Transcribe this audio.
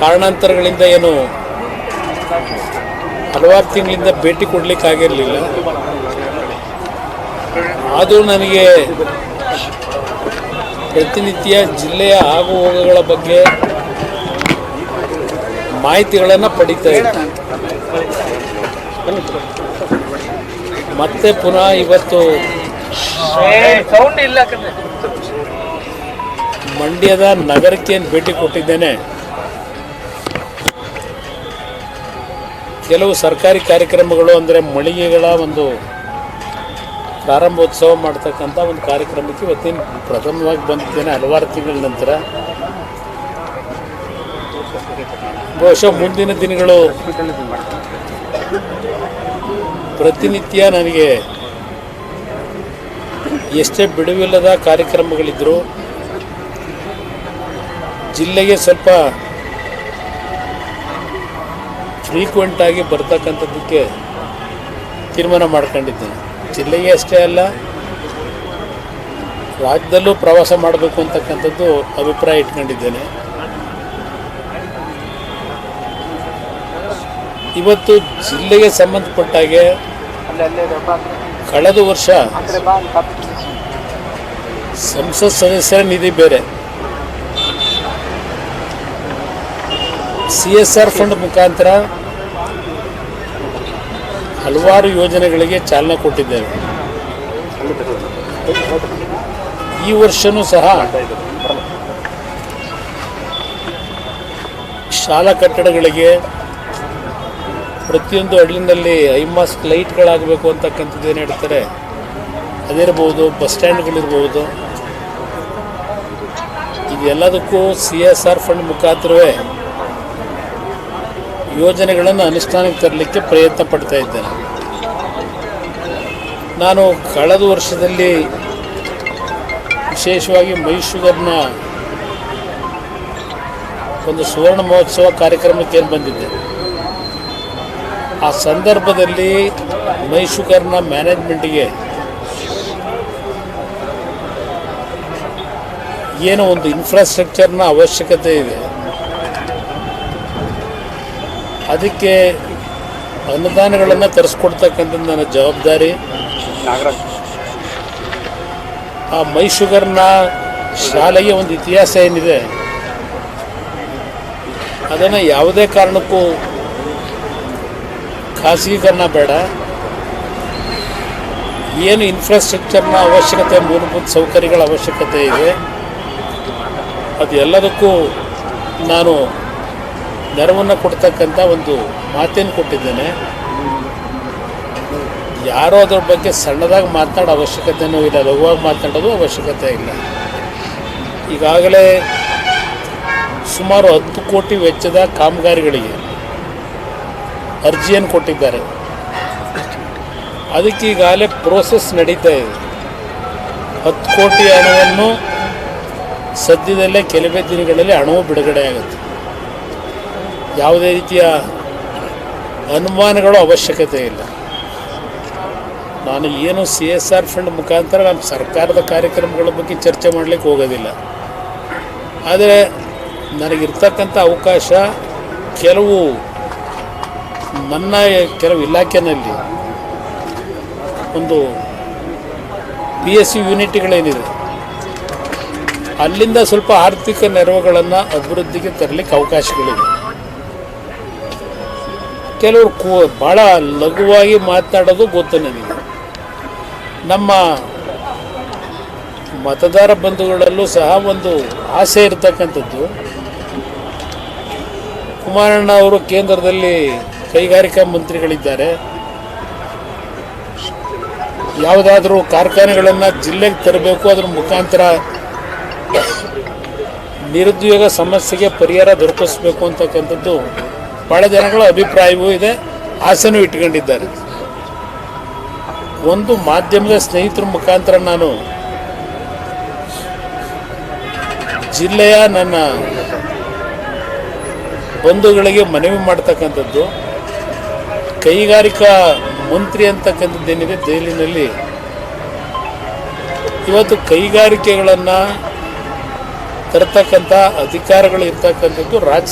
ಕಾರಣಾಂತರಗಳಿಂದ ಏನು ಹಲವಾರು ತಿಂಗಳಿಂದ ಭೇಟಿ ಕೊಡಲಿಕ್ಕಾಗಿರಲಿಲ್ಲ. ಆದರೂ ನನಗೆ ಪ್ರತಿನಿತ್ಯ ಜಿಲ್ಲೆಯ ಆಗು ಹೋಗುಗಳ ಬಗ್ಗೆ ಮಾಹಿತಿಗಳನ್ನು ಪಡಿತಾ ಇದ್ದೆ. ಮತ್ತೆ ಪುನಃ ಇವತ್ತು ಮಂಡ್ಯದ ನಗರಕ್ಕೆ ಏನು ಭೇಟಿ ಕೊಟ್ಟಿದ್ದೇನೆ? ಕೆಲವು ಸರ್ಕಾರಿ ಕಾರ್ಯಕ್ರಮಗಳು ಅಂದರೆ ಮಳಿಗೆಗಳ ಒಂದು ಪ್ರಾರಂಭೋತ್ಸವ ಮಾಡ್ತಕ್ಕಂಥ ಒಂದು ಕಾರ್ಯಕ್ರಮಕ್ಕೆ ಇವತ್ತಿನ ಪ್ರಥಮವಾಗಿ ಬಂದಿದ್ದೇನೆ ಹಲವಾರು ತಿಂಗಳ ನಂತರ. ಬಹುಶಃ ಮುಂದಿನ ದಿನಗಳು ಪ್ರತಿನಿತ್ಯ ನನಗೆ ಎಷ್ಟೇ ಬಿಡುವಿಲ್ಲದ ಕಾರ್ಯಕ್ರಮಗಳಿದ್ದರೂ ಜಿಲ್ಲೆಗೆ ಸ್ವಲ್ಪ ಫ್ರೀಕ್ವೆಂಟ್ ಆಗಿ ಬರ್ತಕ್ಕಂಥದ್ದಕ್ಕೆ ತೀರ್ಮಾನ ಮಾಡ್ಕೊಂಡಿದ್ದೇನೆ ಜಿಲ್ಲೆಗೆ ಅಷ್ಟೇ ಅಲ್ಲ, ರಾಜ್ಯದಲ್ಲೂ ಪ್ರವಾಸ ಮಾಡಬೇಕು ಅಂತಕ್ಕಂಥದ್ದು ಅಭಿಪ್ರಾಯ ಇಟ್ಕೊಂಡಿದ್ದೇನೆ ಇವತ್ತು ಜಿಲ್ಲೆಗೆ ಸಂಬಂಧಪಟ್ಟ ಹಾಗೆ ಅಲ್ಲೇ ಅಲ್ಲೇ ಇದೆ ಬಾ. ಕಳೆದ ವರ್ಷ ಸಂಸತ್ ಸದಸ್ಯರ ನಿಧಿ ಬೇರೆ ಸಿ ಎಸ್ ಆರ್ ಫಂಡ್ ಮುಖಾಂತರ ಹಲವಾರು ಯೋಜನೆಗಳಿಗೆ ಚಾಲನೆ ಕೊಟ್ಟಿದ್ದೇವೆ. ಈ ವರ್ಷನೂ ಸಹ ಶಾಲಾ ಕಟ್ಟಡಗಳಿಗೆ ಪ್ರತಿಯೊಂದು ಹಳ್ಳಿನಲ್ಲಿ ಐಮಾಸ್ಕ್ ಲೈಟ್ಗಳಾಗಬೇಕು ಅಂತಕ್ಕಂಥದ್ದು ಏನು ಹೇಳ್ತಾರೆ, ಅದಿರ್ಬೋದು ಬಸ್ ಸ್ಟ್ಯಾಂಡ್ಗಳಿರ್ಬೋದು. ಇದೆಲ್ಲದಕ್ಕೂ ಸಿ ಎಸ್ ಆರ್ ಫಂಡ್ ಮುಖಾಂತರವೇ ಯೋಜನೆಗಳನ್ನು ಅನುಷ್ಠಾನಕ್ಕೆ ತರಲಿಕ್ಕೆ ಪ್ರಯತ್ನ ಪಡ್ತಾ ಇದ್ದೇನೆ. ನಾನು ಕಳೆದ ವರ್ಷದಲ್ಲಿ ವಿಶೇಷವಾಗಿ ಮೈಸೂರನ್ನ ಒಂದು ಸುವರ್ಣ ಮಹೋತ್ಸವ ಕಾರ್ಯಕ್ರಮಕ್ಕೆ ಬಂದಿದ್ದೆ. ಆ ಸಂದರ್ಭದಲ್ಲಿ ಮೈಸೂರನ್ನ ಮ್ಯಾನೇಜ್ಮೆಂಟಿಗೆ ಏನೋ ಒಂದು ಇನ್ಫ್ರಾಸ್ಟ್ರಕ್ಚರ್ನ ಅವಶ್ಯಕತೆ ಇದೆ. ಅದಕ್ಕೆ ಅನುದಾನಗಳನ್ನು ತರಿಸ್ಕೊಡ್ತಕ್ಕಂಥದ್ದು ನನ್ನ ಜವಾಬ್ದಾರಿ. ಆ ಮೈಸೂಗರ್ನ ಶಾಲೆಗೆ ಒಂದು ಇತಿಹಾಸ ಏನಿದೆ ಅದನ್ನು ಯಾವುದೇ ಕಾರಣಕ್ಕೂ ಖಾಸಗೀಕರಣ ಬೇಡ. ಏನು ಇನ್ಫ್ರಾಸ್ಟ್ರಕ್ಚರ್ನ ಅವಶ್ಯಕತೆ ಮೂಲಭೂತ ಸೌಕರ್ಯಗಳ ಅವಶ್ಯಕತೆ ಇದೆ. ಅದು ಎಲ್ಲದಕ್ಕೂ ನಾನು ನೆರವನ್ನು ಕೊಡ್ತಕ್ಕಂಥ ಒಂದು ಮಾತೇನು ಕೊಟ್ಟಿದ್ದೇನೆ. ಯಾರೋ ಅದ್ರ ಬಗ್ಗೆ ಸಣ್ಣದಾಗಿ ಮಾತಾಡೋ ಅವಶ್ಯಕತೆಯೂ ಇಲ್ಲ, ಲಘುವಾಗಿ ಮಾತಾಡೋದು ಅವಶ್ಯಕತೆ ಇಲ್ಲ. ಈಗಾಗಲೇ ಸುಮಾರು ಹತ್ತು ಕೋಟಿ ವೆಚ್ಚದ ಕಾಮಗಾರಿಗಳಿಗೆ ಅರ್ಜಿಯನ್ನು ಕೊಟ್ಟಿದ್ದಾರೆ. ಅದಕ್ಕೆ ಈಗಾಗಲೇ ಪ್ರೋಸೆಸ್ ನಡೀತಾ ಇದೆ. ಹತ್ತು ಕೋಟಿ ಹಣವನ್ನು ಸದ್ಯದಲ್ಲೇ ಕೆಲವೇ ದಿನಗಳಲ್ಲಿ ಹಣವು ಬಿಡುಗಡೆ ಆಗುತ್ತೆ ಯಾವುದೇ ರೀತಿಯ ಅನುಮಾನಗಳು ಅವಶ್ಯಕತೆ ಇಲ್ಲ. ನಾನು ಏನು ಸಿ ಎಸ್ ಆರ್ ಫಂಡ್ ಮುಖಾಂತರ ನಮ್ಮ ಸರ್ಕಾರದ ಕಾರ್ಯಕ್ರಮಗಳ ಬಗ್ಗೆ ಚರ್ಚೆ ಮಾಡಲಿಕ್ಕೆ ಹೋಗೋದಿಲ್ಲ. ಆದರೆ ನನಗಿರ್ತಕ್ಕಂಥ ಅವಕಾಶ ಕೆಲವು ನನ್ನ ಕೆಲವು ಇಲಾಖೆಯಲ್ಲಿ ಒಂದು ಪಿ ಎಸ್ ಸಿ ಯೂನಿಟ್ಗಳೇನಿದೆ. ಅಲ್ಲಿಂದ ಸ್ವಲ್ಪ ಆರ್ಥಿಕ ನೆರವುಗಳನ್ನು ಅಭಿವೃದ್ಧಿಗೆ ತರಲಿಕ್ಕೆ ಅವಕಾಶಗಳಿವೆ. ಕೆಲವರು ಕೋ ಭಾಳ ಲಘುವಾಗಿ ಮಾತಾಡೋದು ಗೊತ್ತು ನನಗೆ. ನಮ್ಮ ಮತದಾರ ಬಂಧುಗಳಲ್ಲೂ ಸಹ ಒಂದು ಆಸೆ ಇರತಕ್ಕಂಥದ್ದು. ಕುಮಾರಣ್ಣ ಅವರು ಕೇಂದ್ರದಲ್ಲಿ ಕೈಗಾರಿಕಾ ಮಂತ್ರಿಗಳಿದ್ದಾರೆ. ಯಾವುದಾದ್ರೂ ಕಾರ್ಖಾನೆಗಳನ್ನು ಜಿಲ್ಲೆಗೆ ತರಬೇಕು, ಅದ್ರ ಮುಖಾಂತರ ನಿರುದ್ಯೋಗ ಸಮಸ್ಯೆಗೆ ಪರಿಹಾರ ದೊರಕಿಸ್ಬೇಕು ಅಂತಕ್ಕಂಥದ್ದು ಭಾಳ ಜನಗಳ ಅಭಿಪ್ರಾಯವೂ ಇದೆ, ಆಸೆನೂ ಇಟ್ಕೊಂಡಿದ್ದಾರೆ ಒಂದು ಮಾಧ್ಯಮದ ಸ್ನೇಹಿತರ ಮುಖಾಂತರ ನಾನು ಜಿಲ್ಲೆಯ ನನ್ನ ಬಂಧುಗಳಿಗೆ ಮನವಿ ಮಾಡ್ತಕ್ಕಂಥದ್ದು, ಕೈಗಾರಿಕಾ ಮಂತ್ರಿ ಅಂತಕ್ಕಂಥದ್ದೇನಿದೆ ದೆಹಲಿನಲ್ಲಿ. ಇವತ್ತು ಕೈಗಾರಿಕೆಗಳನ್ನು ತರ್ತಕ್ಕಂಥ ಅಧಿಕಾರಗಳು ಇರ್ತಕ್ಕಂಥದ್ದು ರಾಜ್ಯ